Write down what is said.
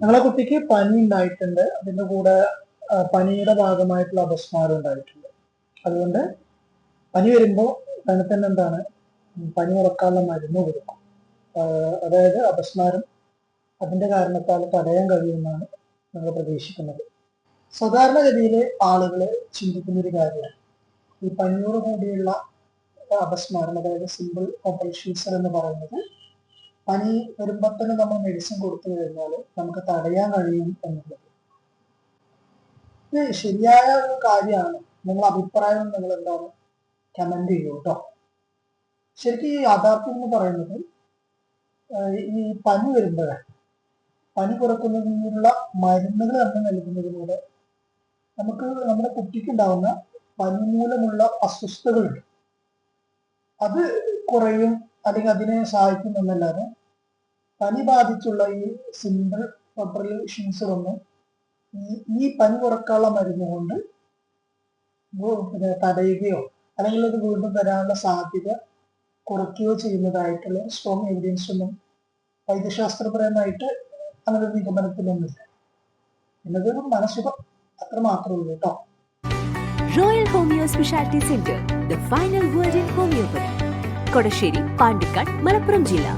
ഞങ്ങളെ കുട്ടിക്ക് പനി ഉണ്ടായിട്ടുണ്ട് അതിന്റെ കൂടെ പനിയുടെ ഭാഗമായിട്ടുള്ള അപസ്മാരം ഉണ്ടായിട്ടുണ്ട് അതുകൊണ്ട് പനി വരുമ്പോൾ തന്നെ തന്നെ എന്താണ് പനി ഉറക്കാനുള്ള മരുന്ന് കൊടുക്കും. അതായത് അപസ്മാരം അതിന്റെ കാരണത്താൽ തടയാൻ കഴിയുമെന്നാണ് ഞങ്ങൾ പ്രതീക്ഷിക്കുന്നത്. സാധാരണഗതിയിൽ ആളുകൾ ചിന്തിക്കുന്ന ഒരു കാര്യമാണ്. ഈ പനിയോട് കൂടിയുള്ള അപസ്മാരം അതായത് സിമ്പിൾ കോമ്പൽഷീസർ എന്ന് പറയുന്നത് പനി വരുമ്പോൾ തന്നെ നമ്മൾ മെഡിസിൻ കൊടുത്തു കഴിഞ്ഞാൽ നമുക്ക് തടയാൻ കഴിയും എന്നുള്ളത്. ഇത് ശരിയായ ഒരു കാര്യമാണ്. നിങ്ങൾ അഭിപ്രായം നിങ്ങൾ എന്താണ്? കമന്റ് ചെയ്യൂ കേട്ടോ ശരിക്കും ഈ യാഥാർത്ഥ്യം എന്ന് പറയുന്നത് ഈ പനി വരുമ്പോൾ പനി കുറക്കുന്നതിനുള്ള മരുന്നുകൾ നമ്മൾ നൽകുന്നതിലൂടെ നമുക്ക് നമ്മുടെ കുട്ടിക്ക് ഉണ്ടാവുന്ന പനി മൂലമുള്ള അസ്വസ്ഥതകളുണ്ട്. അത് കുറയും അല്ലെങ്കിൽ അതിനെ സഹായിക്കും എന്നല്ലാതെ പനി ബാധിച്ചുള്ള ഈ സിമ്പിൾ ഷിൻസറൊന്നും ഈ പനി കുറക്കാനുള്ള മരുന്ന് കൊണ്ട് തടയുകയോ അല്ലെങ്കിൽ അത് വീണ്ടും വരാനുള്ള സാധ്യത കുറയ്ക്കുകയോ ചെയ്യുന്നതായിട്ടുള്ള സ്ട്രോങ് എവിഡൻസ് ഒന്നും വൈദ്യശാസ്ത്രപരമായിട്ട് അങ്ങനെ നിഗമനത്തിലൊന്നുമില്ല. എന്നതൊരു മനസ്സുഖം അത്ര മാത്രമേ ഉള്ളൂ കേട്ടോ. Royal homeo speciality centre the final word in homeopathy Kodasseri Pandikkad Malappuram ജില്ല.